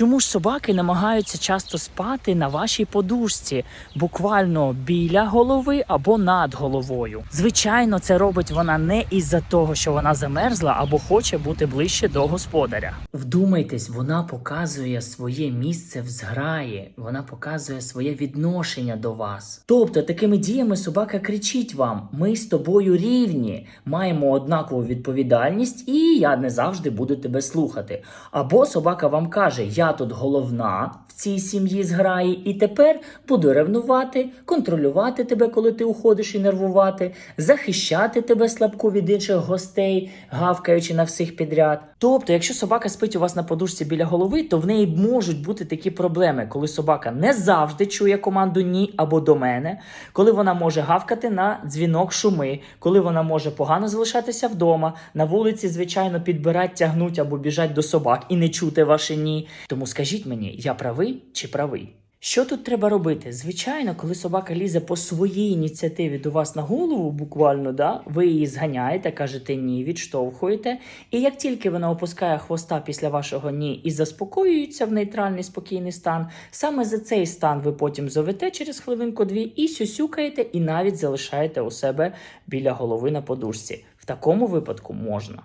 Чому ж собаки намагаються часто спати на вашій подушці, буквально біля голови або над головою? Звичайно, це робить вона не із-за того, що вона замерзла або хоче бути ближче до господаря. Вдумайтесь, вона показує своє місце в зграї, вона показує своє відношення до вас. Тобто, такими діями собака кричить вам: ми з тобою рівні, маємо однакову відповідальність, і я не завжди буду тебе слухати. Або собака вам каже: Я тут головна в цій сім'ї зграї, і тепер буду ревнувати, контролювати тебе, коли ти уходиш і нервувати, захищати тебе слабку від інших гостей, гавкаючи на всіх підряд. Тобто, якщо собака спить у вас на подушці біля голови, то в неї можуть бути такі проблеми, коли собака не завжди чує команду ні або до мене, коли вона може гавкати на дзвінок шуми, коли вона може погано залишатися вдома, на вулиці, звичайно, підбирать, тягнуть або біжать до собак і не чути ваше ні. Тому скажіть мені, я правий чи правий? Що тут треба робити? Звичайно, коли собака лізе по своїй ініціативі до вас на голову, буквально, да, ви її зганяєте, кажете ні, відштовхуєте. І як тільки вона опускає хвоста після вашого ні і заспокоюється в нейтральний спокійний стан, саме за цей стан ви потім зовете через хвилинку-дві і сюсюкаєте, і навіть залишаєте у себе біля голови на подушці. В такому випадку можна.